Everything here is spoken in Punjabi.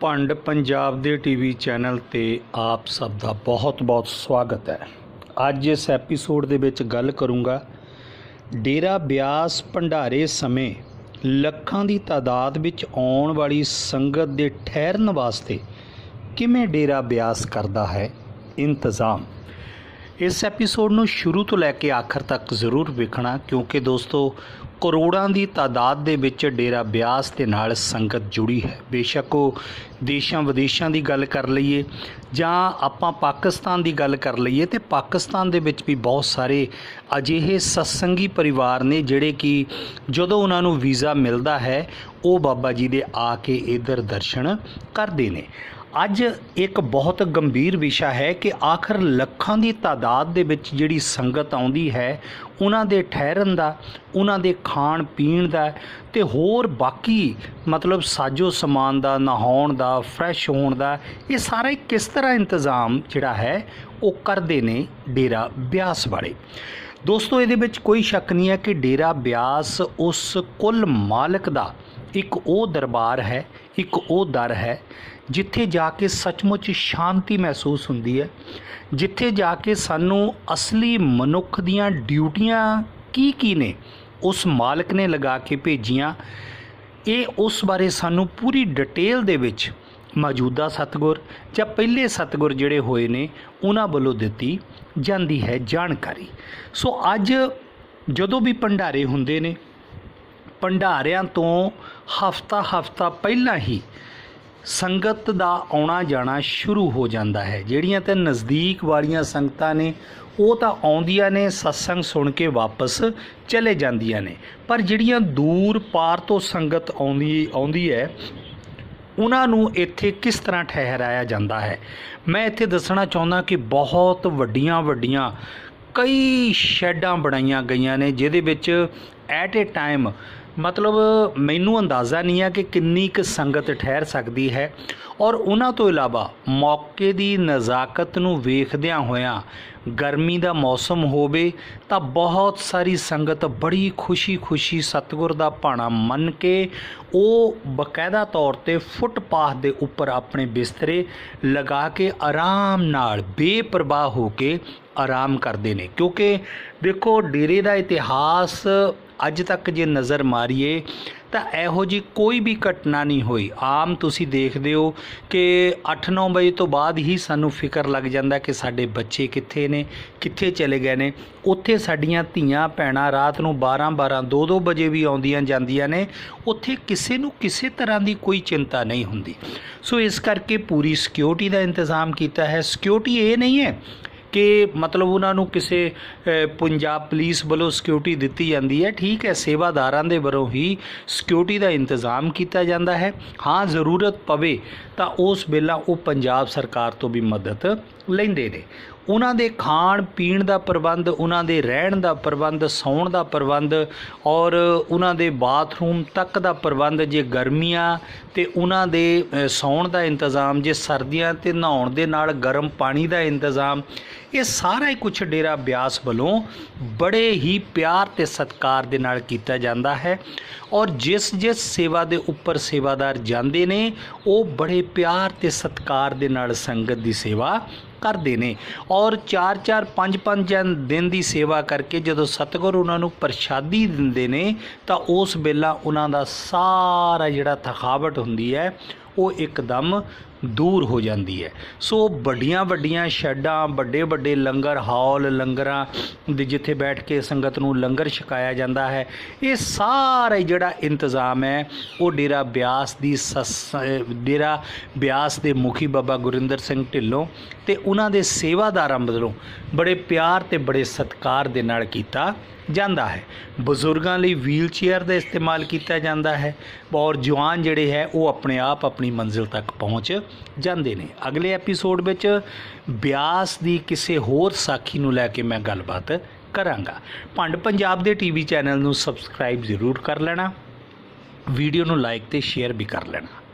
ਭੰਡ ਪੰਜਾਬ ਦੇ ਟੀਵੀ ਚੈਨਲ ਤੇ ਆਪ ਸਭ ਦਾ ਬਹੁਤ-ਬਹੁਤ ਸਵਾਗਤ ਹੈ। ਅੱਜ ਇਸ ਐਪੀਸੋਡ ਦੇ ਵਿੱਚ ਗੱਲ ਕਰੂੰਗਾ, ਡੇਰਾ ਬਿਆਸ ਭੰਡਾਰੇ ਸਮੇਂ ਲੱਖਾਂ ਦੀ ਤਾਦਾਦ ਵਿੱਚ ਆਉਣ ਵਾਲੀ ਸੰਗਤ ਦੇ ਠਹਿਰਨ ਵਾਸਤੇ ਕਿਵੇਂ ਡੇਰਾ ਬਿਆਸ ਕਰਦਾ ਹੈ, ਇੰਤਜ਼ਾਮ। ਇਸ ਐਪੀਸੋਡ ਨੂੰ ਸ਼ੁਰੂ ਤੋਂ ਲੈ ਕੇ ਆਖਰ ਤੱਕ ਜ਼ਰੂਰ ਵੇਖਣਾ, ਕਿਉਂਕਿ ਦੋਸਤੋ ਕਰੋੜਾਂ ਦੀ ਤਾਦਾਦ ਦੇ ਵਿੱਚ ਡੇਰਾ ਬਿਆਸ ਦੇ ਨਾਲ ਸੰਗਤ ਜੁੜੀ ਹੈ। ਬੇਸ਼ੱਕ ਉਹ ਦੇਸ਼ਾਂ ਵਿਦੇਸ਼ਾਂ ਦੀ ਗੱਲ ਕਰ ਲਈਏ ਜਾਂ ਆਪਾਂ ਪਾਕਿਸਤਾਨ ਦੀ ਗੱਲ ਕਰ ਲਈਏ ਤੇ ਪਾਕਿਸਤਾਨ ਦੇ ਵਿੱਚ ਵੀ ਬਹੁਤ ਸਾਰੇ ਅਜਿਹੇ ਸਤਸੰਗੀ ਪਰਿਵਾਰ ਨੇ ਜਿਹੜੇ ਕਿ ਜਦੋਂ ਉਹਨਾਂ ਨੂੰ ਵੀਜ਼ਾ ਮਿਲਦਾ ਹੈ ਉਹ ਬਾਬਾ ਜੀ ਦੇ ਆ ਕੇ ਇਧਰ ਦਰਸ਼ਨ ਕਰਦੇ ਨੇ। ਅੱਜ ਇੱਕ ਬਹੁਤ ਗੰਭੀਰ ਵਿਸ਼ਾ ਹੈ ਕਿ ਆਖਰ ਲੱਖਾਂ ਦੀ ਤਾਦਾਦ ਦੇ ਵਿੱਚ ਜਿਹੜੀ ਸੰਗਤ ਆਉਂਦੀ ਹੈ, ਉਹਨਾਂ ਦੇ ਠਹਿਰਨ ਦਾ, ਉਹਨਾਂ ਦੇ ਖਾਣ ਪੀਣ ਦਾ ਤੇ ਹੋਰ ਬਾਕੀ ਮਤਲਬ ਸਾਜੋ ਸਮਾਨ ਦਾ, ਨਹਾਉਣ ਦਾ ਫਰੈਸ਼ ਹੋਣ ਦਾ, ਇਹ ਸਾਰਾ ਕਿਸ ਤਰ੍ਹਾਂ ਇੰਤਜ਼ਾਮ ਜਿਹੜਾ ਹੈ, ਉਹ ਕਰਦੇ ਨੇ ਡੇਰਾ ਬਿਆਸ ਵਾਲੇ। ਦੋਸਤੋ, ਇਹਦੇ ਵਿੱਚ ਕੋਈ ਸ਼ੱਕ ਨਹੀਂ ਹੈ ਕਿ ਡੇਰਾ ਬਿਆਸ ਉਸ ਕੁੱਲ ਮਾਲਕ ਦਾ ਇੱਕ ਉਹ ਦਰਬਾਰ ਹੈ, ਇੱਕ ਉਹ ਦਰ ਹੈ, ਜਿੱਥੇ ਜਾ ਕੇ ਸੱਚਮੁੱਚ ਸ਼ਾਂਤੀ ਮਹਿਸੂਸ ਹੁੰਦੀ ਹੈ, ਜਿੱਥੇ ਜਾ ਕੇ ਸਾਨੂੰ ਅਸਲੀ ਮਨੁੱਖ ਦੀਆਂ ਡਿਊਟੀਆਂ ਕੀ ਕੀ ਨੇ, ਉਸ ਮਾਲਕ ਨੇ ਲਗਾ ਕੇ ਭੇਜੀਆਂ, ਇਹ ਉਸ ਬਾਰੇ ਸਾਨੂੰ ਪੂਰੀ ਡਿਟੇਲ ਦੇ ਵਿੱਚ ਮੌਜੂਦਾ ਸਤਗੁਰ ਜਾਂ ਪਹਿਲੇ ਸਤਗੁਰ ਜਿਹੜੇ ਹੋਏ ਨੇ, ਉਹਨਾਂ ਵੱਲੋਂ ਦਿੱਤੀ ਜਾਂਦੀ ਹੈ ਜਾਣਕਾਰੀ। ਸੋ ਅੱਜ ਜਦੋਂ ਵੀ ਭੰਡਾਰੇ ਹੁੰਦੇ ਨੇ ਭੰਡਾਰਿਆਂ ਤੋਂ ਹਫਤਾ ਹਫਤਾ ਪਹਿਲਾਂ ਹੀ ਸੰਗਤ ਦਾ ਆਉਣਾ ਜਾਣਾ ਸ਼ੁਰੂ ਹੋ ਜਾਂਦਾ ਹੈ। ਜਿਹੜੀਆਂ ਤੇ ਨਜ਼ਦੀਕ ਵਾਲੀਆਂ ਸੰਗਤਾਂ ਨੇ, ਉਹ ਤਾਂ ਆਉਂਦੀਆਂ ਨੇ, ਸਤਸੰਗ ਸੁਣ ਕੇ ਵਾਪਸ ਚਲੇ ਜਾਂਦੀਆਂ ਨੇ। ਪਰ ਜਿਹੜੀਆਂ ਦੂਰ ਪਾਰ ਤੋਂ ਸੰਗਤ ਆਉਂਦੀ ਆਉਂਦੀ ਹੈ, ਉਹਨਾਂ ਨੂੰ ਇੱਥੇ ਕਿਸ ਤਰ੍ਹਾਂ ਠਹਿਰਾਇਆ ਜਾਂਦਾ ਹੈ? ਮੈਂ ਇੱਥੇ ਦੱਸਣਾ ਚਾਹੁੰਦਾ ਕਿ ਬਹੁਤ ਵੱਡੀਆਂ ਵੱਡੀਆਂ ਕਈ ਸ਼ੈਡਾਂ ਬਣਾਈਆਂ ਗਈਆਂ ਨੇ, ਜਿਹਦੇ ਵਿੱਚ ਐਟ ਏ ਟਾਈਮ ਮਤਲਬ ਮੈਨੂੰ ਅੰਦਾਜ਼ਾ ਨਹੀਂ ਆ ਕਿ ਕਿੰਨੀ ਕੁ ਸੰਗਤ ਠਹਿਰ ਸਕਦੀ ਹੈ। ਔਰ ਉਹਨਾਂ ਤੋਂ ਇਲਾਵਾ ਮੌਕੇ ਦੀ ਨਜ਼ਾਕਤ ਨੂੰ ਵੇਖਦਿਆਂ ਹੋਇਆਂ ਗਰਮੀ ਦਾ ਮੌਸਮ ਹੋਵੇ ਤਾਂ ਬਹੁਤ ਸਾਰੀ ਸੰਗਤ ਬੜੀ ਖੁਸ਼ੀ-ਖੁਸ਼ੀ ਸਤਿਗੁਰ ਦਾ ਭਾਣਾ ਮੰਨ ਕੇ ਉਹ ਬਕਾਇਦਾ ਤੌਰ ਤੇ ਫੁੱਟਪਾਥ ਦੇ ਉੱਪਰ ਆਪਣੇ ਬਿਸਤਰੇ ਲਗਾ ਕੇ ਆਰਾਮ ਨਾਲ ਬੇਪਰਵਾਹ ਹੋ ਕੇ ਆਰਾਮ ਕਰਦੇ ਨੇ। ਕਿਉਂਕਿ ਦੇਖੋ, ਡੇਰੇ ਦਾ ਇਤਿਹਾਸ ਅੱਜ ਤੱਕ ਜੇ ਨਜ਼ਰ ਮਾਰੀਏ ਤਾਂ ਇਹੋ ਜੀ ਕੋਈ ਵੀ ਘਟਨਾ ਨਹੀਂ ਹੋਈ। ਆਮ ਤੁਸੀਂ ਦੇਖਦੇ ਹੋ ਕਿ 8-9 ਵਜੇ ਤੋਂ ਬਾਅਦ ਹੀ ਸਾਨੂੰ ਫਿਕਰ ਲੱਗ ਜਾਂਦਾ ਕਿ ਸਾਡੇ ਬੱਚੇ ਕਿੱਥੇ ਨੇ, ਕਿੱਥੇ ਚਲੇ ਗਏ ਨੇ। ਉੱਥੇ ਸਾਡੀਆਂ ਧੀਆਂ ਭੈਣਾਂ ਰਾਤ ਨੂੰ 12-12 2-2 ਵਜੇ ਵੀ ਆਉਂਦੀਆਂ ਜਾਂਦੀਆਂ ਨੇ। ਉੱਥੇ ਕਿਸੇ ਨੂੰ ਕਿਸੇ ਤਰ੍ਹਾਂ ਦੀ ਕੋਈ ਚਿੰਤਾ ਨਹੀਂ ਹੁੰਦੀ। ਸੋ ਇਸ ਕਰਕੇ ਪੂਰੀ ਸਿਕਿਉਰਿਟੀ ਦਾ ਇੰਤਜ਼ਾਮ ਕੀਤਾ ਹੈ। ਸਿਕਿਉਰਿਟੀ ਇਹ ਨਹੀਂ ਹੈ ਕਿ ਮਤਲਬ ਉਹਨਾਂ ਨੂੰ ਕਿਸੇ ਪੰਜਾਬ ਪੁਲਿਸ ਵੱਲੋਂ ਸਿਕਿਉਰਿਟੀ ਦਿੱਤੀ ਜਾਂਦੀ ਹੈ। ਠੀਕ ਹੈ, ਸੇਵਾਦਾਰਾਂ ਦੇ ਵੱਲੋਂ ਹੀ ਸਿਕਿਉਰਿਟੀ ਦਾ ਇੰਤਜ਼ਾਮ ਕੀਤਾ ਜਾਂਦਾ ਹੈ। ਹਾਂ, ਜ਼ਰੂਰਤ ਪਵੇ ਤਾਂ ਉਸ ਵੇਲਾ ਉਹ ਪੰਜਾਬ ਸਰਕਾਰ ਤੋਂ ਵੀ ਮਦਦ ਲੈਂਦੇ ਨੇ। ਉਹਨਾਂ ਦੇ ਖਾਣ ਪੀਣ ਦਾ ਪ੍ਰਬੰਧ ਉਹਨਾਂ ਦੇ ਰਹਿਣ ਦਾ ਪ੍ਰਬੰਧ ਸੌਣ ਦਾ ਪ੍ਰਬੰਧ ਔਰ ਉਹਨਾਂ ਦੇ ਬਾਥਰੂਮ ਤੱਕ ਦਾ ਪ੍ਰਬੰਧ ਜੇ ਗਰਮੀਆਂ ਤੇ ਉਹਨਾਂ ਦੇ ਅ, ਸੌਣ ਦਾ ਇੰਤਜ਼ਾਮ ਜੇ ਸਰਦੀਆਂ ਤੇ ਨਹਾਉਣ ਦੇ ਨਾਲ ਗਰਮ ਪਾਣੀ ਦਾ ਇੰਤਜ਼ਾਮ ਇਹ ਸਾਰਾ ਹੀ ਕੁਝ ਡੇਰਾ ਬਿਆਸ ਵੱਲੋਂ ਬੜੇ ਹੀ ਪਿਆਰ ਤੇ ਸਤਿਕਾਰ ਦੇ ਨਾਲ ਕੀਤਾ ਜਾਂਦਾ ਹੈ ਔਰ ਜਿਸ ਜਿਸ ਸੇਵਾ ਦੇ ਉੱਪਰ ਸੇਵਾਦਾਰ ਜਾਂਦੇ ਨੇ ਉਹ ਬੜੇ ਪਿਆਰ ਤੇ ਸਤਿਕਾਰ ਦੇ ਨਾਲ ਸੰਗਤ ਦੀ ਸੇਵਾ ਕਰਦੇ ਨੇ ਔਰ 4-4 5-5 ਦਿਨ ਦੀ ਸੇਵਾ ਕਰਕੇ ਜਦੋਂ ਸਤਿਗੁਰ ਉਹਨਾਂ ਨੂੰ ਪ੍ਰਸ਼ਾਦੀ ਦਿੰਦੇ ਨੇ ਤਾਂ ਉਸ ਵੇਲਾ ਉਹਨਾਂ ਦਾ ਸਾਰਾ ਜਿਹੜਾ ਥਕਾਵਟ ਹੁੰਦੀ ਹੈ ਉਹ ਇੱਕਦਮ ਦੂਰ ਹੋ ਜਾਂਦੀ ਹੈ। ਸੋ ਵੱਡੀਆਂ ਵੱਡੀਆਂ ਸ਼ੈੱਡਾਂ, ਵੱਡੇ ਵੱਡੇ ਲੰਗਰ ਹਾਲ, ਲੰਗਰਾਂ ਦੇ ਜਿੱਥੇ ਬੈਠ ਕੇ ਸੰਗਤ ਨੂੰ ਲੰਗਰ ਛਕਾਇਆ ਜਾਂਦਾ ਹੈ, ਇਹ ਸਾਰਾ ਜਿਹੜਾ ਇੰਤਜ਼ਾਮ ਹੈ, ਉਹ ਡੇਰਾ ਬਿਆਸ ਦੀ ਸਸ- ਡੇਰਾ ਬਿਆਸ ਦੇ ਮੁਖੀ ਬਾਬਾ ਗੁਰਿੰਦਰ ਸਿੰਘ ਢਿੱਲੋਂ ਤੇ ਉਹਨਾਂ ਦੇ ਸੇਵਾਦਾਰਾਂ ਵੱਲੋਂ ਬੜੇ ਪਿਆਰ ਤੇ ਬੜੇ ਸਤਿਕਾਰ ਦੇ ਨਾਲ ਕੀਤਾ ਜਾਂਦਾ ਹੈ। ਬਜ਼ੁਰਗਾਂ ਲਈ ਵੀਲ ਚੇਅਰ ਦਾ ਇਸਤੇਮਾਲ ਕੀਤਾ ਜਾਂਦਾ ਹੈ ਔਰ ਜਵਾਨ ਜਿਹੜੇ ਹੈ ਉਹ ਆਪਣੇ ਆਪ ਆਪਣੀ ਮੰਜ਼ਿਲ ਤੱਕ ਪਹੁੰਚ ਜਾਂਦੇ ਨੇ। ਅਗਲੇ ਐਪੀਸੋਡ ਵਿੱਚ ਬਿਆਸ ਦੀ ਕਿਸੇ ਹੋਰ ਸਾਖੀ ਨੂੰ ਲੈ ਕੇ ਮੈਂ ਗੱਲਬਾਤ ਕਰਾਂਗਾ। ਭੰਡ ਪੰਜਾਬ ਦੇ ਟੀਵੀ ਚੈਨਲ ਨੂੰ ਸਬਸਕ੍ਰਾਈਬ ਜ਼ਰੂਰ ਕਰ ਲੈਣਾ, ਵੀਡੀਓ ਨੂੰ ਲਾਈਕ ਤੇ ਸ਼ੇਅਰ ਵੀ ਕਰ ਲੈਣਾ।